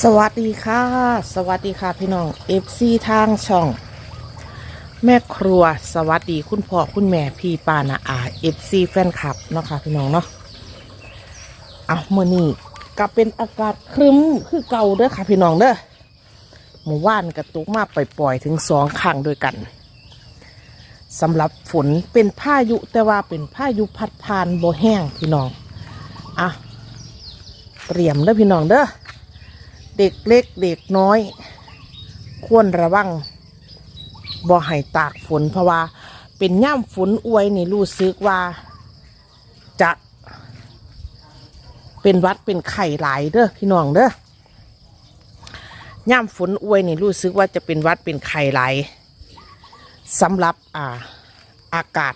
สวัสดีค่ะ สวัสดีค่ะพี่น้องเอฟซีทางช่อง แม่ครัวสวัสดีคุณพ่อคุณแม่พี่ป้านาอาเอฟซีแฟนคลับเนาะค่ะพี่น้องเนาะเอาเมื่อนี้ก็เป็นอากาศครึ้มคือเก่าเด้อค่ะพี่น้องเด้อหมู่ว่านกระตุกมาปล่อยๆถึงสองครั้งด้วยกันสำหรับฝนเป็นพายุแต่ว่าเป็นพายุพัดผ่านโบแห้งพี่น้องอะเตรียมเด้อพี่น้องเด้อ เด็กเล็กเด็กน้อย ควรระวังบ่ให้ตากฝนเพราะว่า เป็นย่ำฝนอวยนี่รู้สึกว่า จะ เป็นวัดเป็นไข่หลายเด้อพี่น้องเด้อย่ำฝนอวยนี่รู้สึกว่าจะเป็นวัดเป็นไข่หลายสำหรับอ่าอากาศ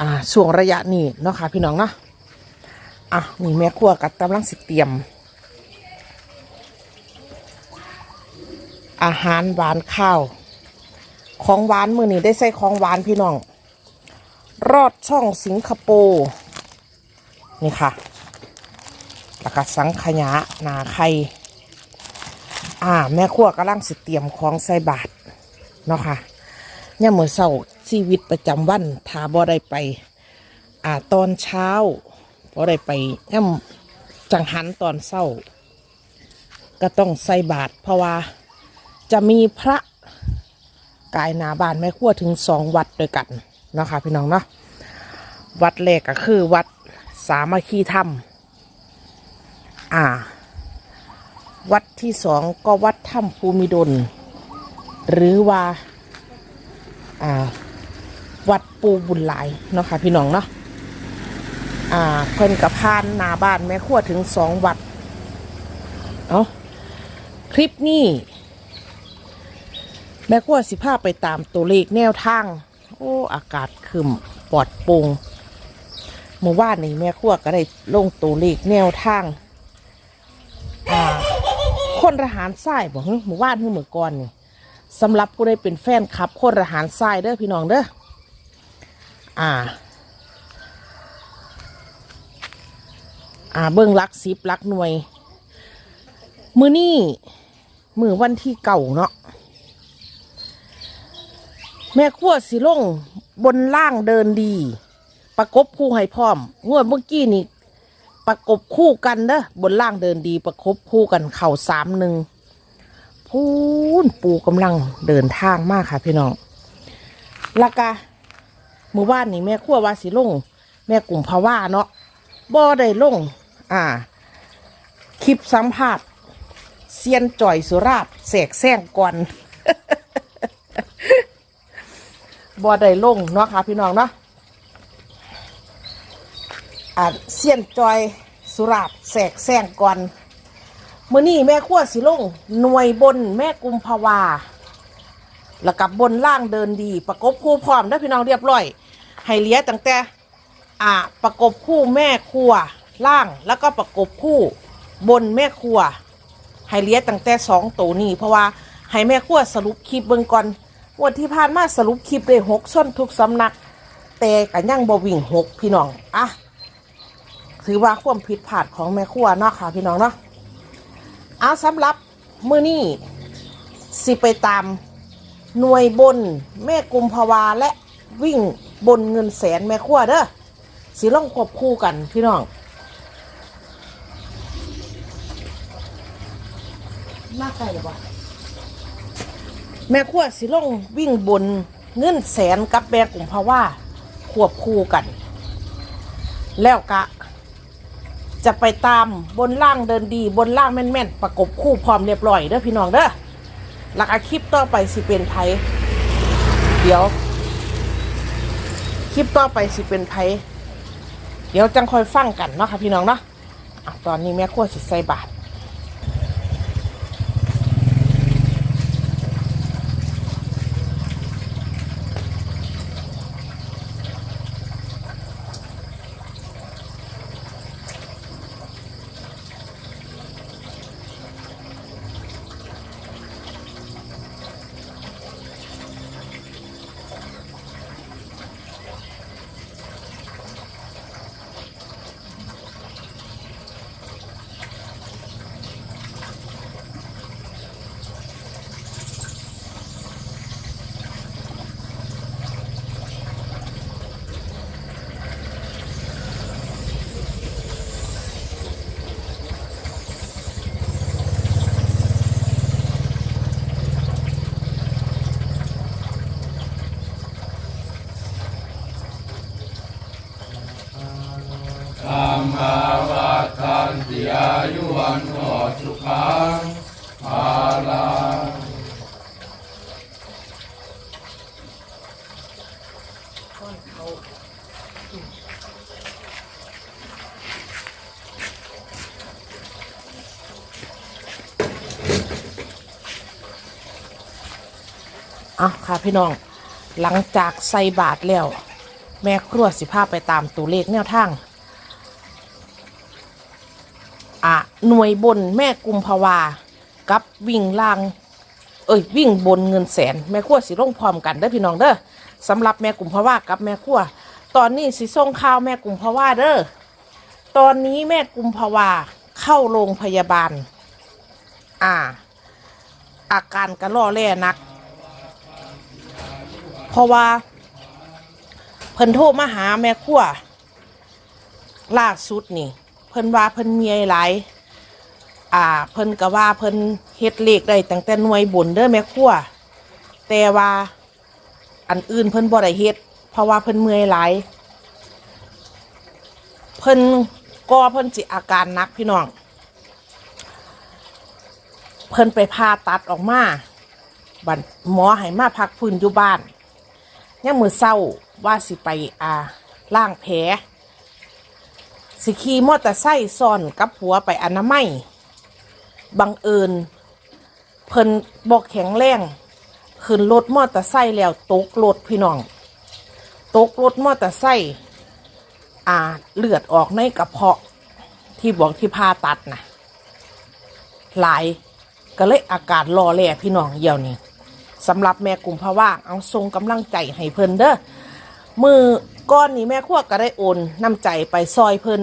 อ่าช่วงระยะนี้เนาะค่ะพี่น้องเนาะอะนี่แม่ครัวกับกำลังสิเตรียม อาหารหวานข้าว ของหวานมือนี้ได้ใส่ของหวานพี่น้อง รอดช่องสิงคโปร์นี่ค่ะแล้วก็สังขยาหนาไข่อ่า แม่ครัวกำลังสิเตรียมของใส่บาทเนาะค่ะเนี่ยามมือเศร้าชีวิตประจำวันถ้าบ่ได้ไป อ่าตอนเช้าบ่ได้ไปย่ำจังหันตอนเศร้า ก็ต้องใส่บาทเพราะว่า จะมีพระกายนาบานแม่ขั้วถึงสองวัดด้วยกันนะคะพี่น้องเนาะวัดแรกก็คือวัดสามัคคีธรรม อ่า วัดที่สองก็วัดถ้ำภูมิดล หรือว่าอ่า วัดปูบุญหลายเนาะค่ะพี่น้องเนาะอ่าเพิ่นกับพานนาบ้านแม่ขั้วถึงสองวัด เอาคลิปนี้ แม่ขั้วสิพาไปตามตัวเลขแนวทาง โอ้ อากาศคืมปลอดโปร่งเมื่อวานนี้แม่ขั้วก็ได้ลงตัวเลขแนวทางคนทหารทรายบอกเมื่อวานเพิ่งเมื่อก่อนนี่สำหรับผู้ได้เป็นแฟนคลับ คนทหารทรายเด้อพี่น้องเด้ออ่า อ่าเบิ้องลักสิบลักหน่วย มือนี่มือวันที่เก่าเนาะ แม่ขั้วสิลงบนล่างเดินดี ประกบคู่ให้พร้อมงวดเมื่อกี้นี่ประกบคู่กันเด้อบนล่างเดินดี ประกบคู่กันเข่าสามหนึ่งพูนปูกำลังเดินทางมากค่ะพี่น้องละกะหมู่บ้านนี่แม่ขั้วว่าสิลง แม่กลุ่มภาวะเนาะบ่ได้ลง อ่า คลิปสัมภาษณ์เซียนจ่อยสุราษฎร์แสกแซงก่อน บ่ได้ลงเนาะค่ะพี่น้องเนาะอ่าเซียนจอยสุราษแสกแซงก่อนมื้อนี้แม่ขั้วสิลงหน่วยบนแม่กุมภาวาแล้วกับบนล่างเดินดี ประกบคู่พร้อมได้พี่น้องเรียบร้อย ให้เลี้ยตั้งแต่อ่าประกบคู่แม่ครัวล่างแล้วก็ประกบคู่บนแม่ครัวให้เลี้ยตั้งแต่สองตัวนี้เพราะว่าให้แม่ครัวสรุปคลิปเบิ่งก่อน วันที่ผ่านมาสรุปคลิปได้หกส้นทุกสำนัก แต่กันยังบวิ่งหกพี่น้องอะถือว่าความผิดพลาดของแม่ครัวเนาะค่ะพี่น้องเนาะเอาสำหรับมือนี้สิไปตามหน่วยบนแม่กุมภาวาและวิ่งบนเงินแสนแม่ครัวเด้อสิล่องควบคู่กันพี่น้องมาไกลหรือเปล่า แม่ขั้วสิลงวิ่งบนเงินแสนกับแม่กลุ่มภาวะควบคู่กัน แล้วกะ จะไปตามบนล่างเดินดีบนล่างแม่นๆ ประกบคู่พร้อมเรียบร้อยเด้อพี่น้องเด้อหลักคลิปต่อไปสิเป็นไผเดี๋ยว คลิปต่อไปสิเป็นไผเดี๋ยวจังคอยฟังกันเนาะค่ะพี่น้องเนาะอะตอนนี้แม่ขั้วสิใส่บาท อ มาวาทันติอายุวันโนสุขังภาลัง อะค่ะพี่น้อง หลังจากใส่บาทแล้ว แม่ครัวสิพาพไปตามตัวเลขแนวทางอะหน่วยบนแม่กุมภาวา กับวิ่งล่าง เอ้ยวิ่งบนเงินแสน แม่ครัวสิลงพร้อมกันเด้อพี่น้องเด้อสำหรับแม่กุมภาวากับแม่ครัว ตอนนี้สิส่งข่าวแม่กุมภาวาเด้อตอนนี้แม่กุมภาวาเข้าโรงพยาบาล อ่า อาการกระล่อแร่นัก เพราะว่า เพิ่นโทรมาหาแม่ครัวล่าสุดนี่ เพิ่นว่าเพิ่นเมีหลายอ่า เพิ่นก็ว่าเพิ่นเฮ็ดเลขได้ตั้งแต่หน่วยบนเด้อแม่ครัวแต่ว่าอันอื่นเพิ่นบ่ได้เฮ็ดเพราะว่าเพิ่นเมื่อยหลายเพิ่นก็เพิ่นสิอาการนักพี่น้อง เพิ่นไปผ่าตัดออกมาบัดหมอให้มาพักฟื้นอยู่บ้าน ยังมือเศร้าว่าสิไปอาล่างแผลสิขี่มอเตอร์ไซค์ซ่อนกับหัวไปอนามัยบังเอิญเพิ่นบอกแข็งแรงขึ้นรถมอเตอร์ไซค์แล้วตกรถพี่น้องตกรถมอเตอร์ไซค์อ่าเลือดออกในกระเพาะที่บอกที่ผ่าตัดนะหลายก็เลยอาการรอแล่พี่น้องเยี่ยวนี่ สำหรับแม่กลุ่มภาวะเอาทรงกำลังใจให้เพิ่นเด้อมือก้อนนี้แม่ขั้วก็ได้โอนน้ำใจไปซอยเพิ่น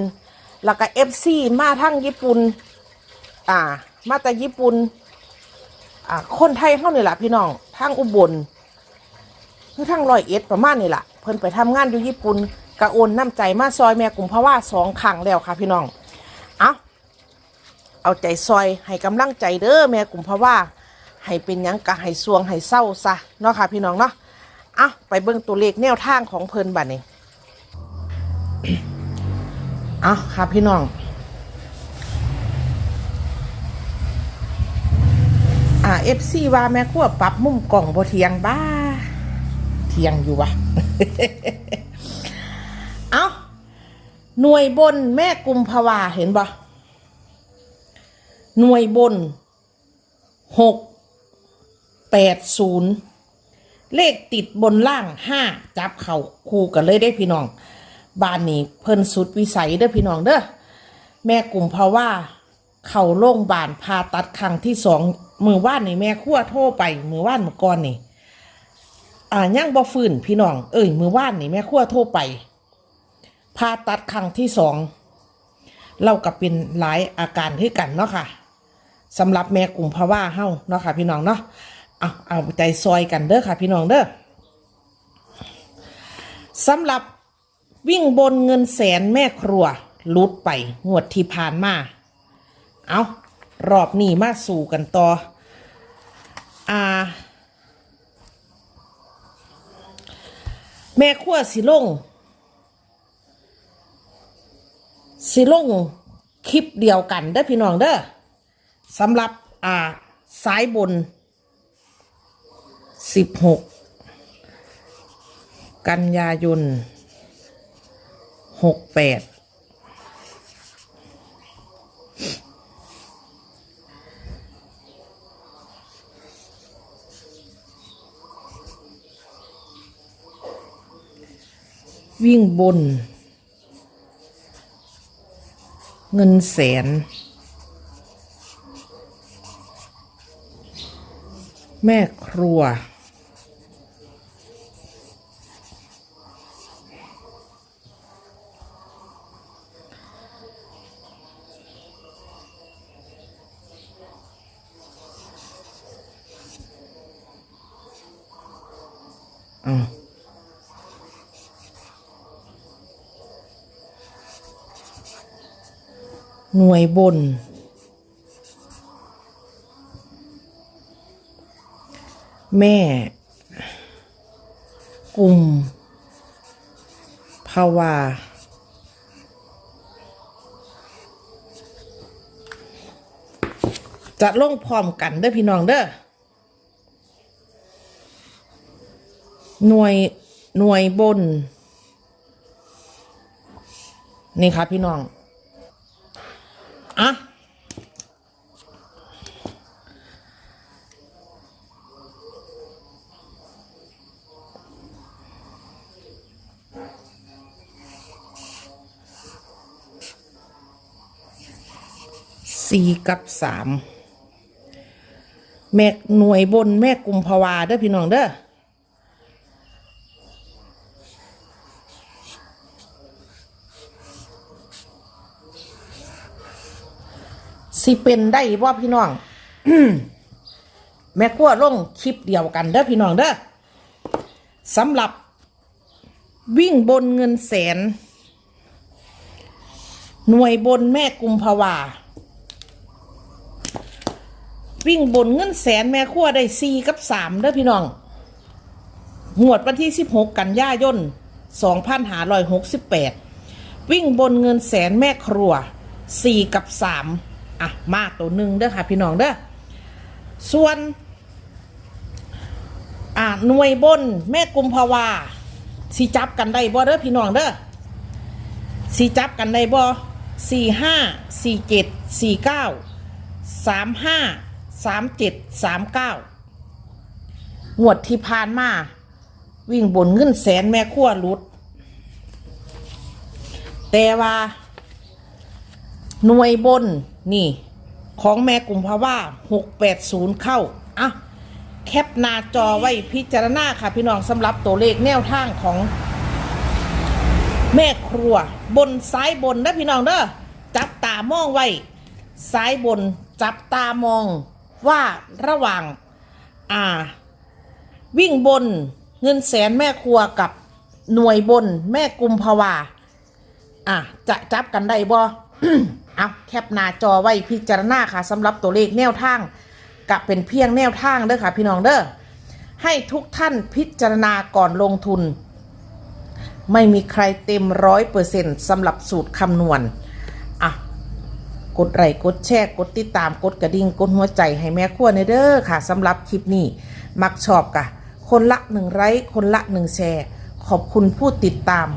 แล้วก็เอฟซีมาทั้งญี่ปุ่นอ่า มาแต่ญี่ปุ่นอ่าคนไทยเข้านี่แหละพี่น้องทั้งอุบลคือทั้งร้อยเอ็ดประมาณนี่แหละเพิ่นไปทำงานอยู่ญี่ปุ่นก็โอนน้ำใจมาซอยแม่กลุ่มภาวะสองครั้งแล้วค่ะพี่น้องเอาเอาใจซอยให้กำลังใจเด้อแม่กลุ่มพราะว่า ให้เป็นยังกะให้สวงให้เศร้าซะเนาะค่ะพี่น้องเนาะเอะไปเบิ่งตัวเลขแนวทางของเพิ่นบัดนี้อะค่ะพี่น้องอ่าเอฟซีว่าแม่ขั้วปรับมุมกล่องบ่เทียงบ้า เทียงอยู่วะเอาหน่วยบนแม่กุมภาวาเห็นบ่หน่วยบนหก แปดศูนย์เลขติดบนล่างห้าจับเข่าคู่กันเลยได้พี่น้องบ้านนี้เพิ่นสุดวิสัยเด้อพี่น้องเด้อแม่กลุ่มเพราะว่า เข่าโรงบาลผ่าตัดครั้งที่สองมือว่านนี่แม่ขั้วโทรไป มือว่านเมื่อก่อนนี่อ่ายังบ่ฟื้นพี่น้อง เอ้ยมือว่านนี่แม่ขั้วโทรไปผ่าตัดครั้งที่สองเรากับเป็นหลายอาการคือกันเนาะค่ะสำหรับแม่กลุ่มภาวะเฮาเนาะค่ะพี่น้องเนาะ เอาเอาใจซอยกันเด้อค่ะ พี่น้องเด้อสำหรับวิ่งบนเงินแสนแม่ครัวลุดไปงวดที่ผ่านมา เอารอบนี้มาสู่กันต่อ อ่า แม่ครัวสิลง สิลงคลิปเดียวกันเด้อพี่น้องเด้อสำหรับ อ่า สายบน สิบหกกันยายนหกแปดวิ่งบน เงินแสน แม่ครัว หน่วยบน แม่ กลุ่มภาวาจะลงพร้อมกันเด้อพี่น้องเด้อ หน่วยหน่วยบน นี่ครับพี่น้อง อะสี่กับสามแม่หน่วยบนแม่กุมภาวาเด้อพี่น้องเด้อ สิเป็นได้ว่าพี่น้องแม่ขั้วลงคลิปเดียวกันเด้อพี่น้องเด้อสำหรับ วิ่งบนเงินแสน หน่วยบนแม่กุมภาวาวิ่งบนเงินแสนแม่ขั้วได้สี่กับสามเด้อพี่น้องงวดวันที่สิบหกกันยายนสองพันหาร้อยหกสิบแปดวิ่งบนเงินแสนแม่ครัวสี่กับสาม อะมาตัวหนึ่งเด้อค่ะพี่น้องเด้อส่วน อะหน่วยบนแม่กุมภาวาสีจับกันได้บ่เด้อพี่น้องเด้อสีจับกันได้บ่สี่ห้าสี่เจ็ดสี่เก้าสามห้าสามเจ็ดสามเก้างวดที่ผ่านมา วิ่งบนเงินแสนแม่ขั้วหลุด แต่ว่า หน่วยบน นี่ ของแม่กลุ่มภาวะหกแปดศูนย์เข้าอะแคปหน้าจอไว้พิจารณาค่ะพี่น้องสำหรับตัวเลขแนวทางของ แม่ครัว บนซ้ายบนนะพี่น้องเด้อจับตามองไว้ซ้ายบนจับตามองว่าระหว่างอ่า วิ่งบนเงินแสนแม่ครัวกับหน่วยบนแม่กุมภาวาอะจะจับกันได้บ่ เอาแคปหน้าจอไว้พิจารณาค่ะสำหรับตัวเลขแนวทางกับเป็นเพียงแนวทางเด้อค่ะ พี่น้องเด้อให้ทุกท่านพิจารณาก่อนลงทุน ไม่มีใครเต็มร้อยเปอร์เซ็นต์สำหรับสูตรคำนวณอะกดไลค์กดแชร์กดติดตามกดกระดิ่งกดหัวใจให้แม่ขั้วในเด้อค่ะสำหรับคลิปนี้ มักชอบกะ คนละหนึ่งไลค์คนละหนึ่งแชร์ ขอบคุณผู้ติดตาม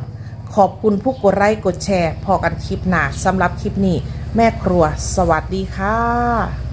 ขอบคุณผู้กดไลค์กดแชร์ พอกันคลิปหนาสำหรับคลิปนี้ แม่ครัว สวัสดีค่ะ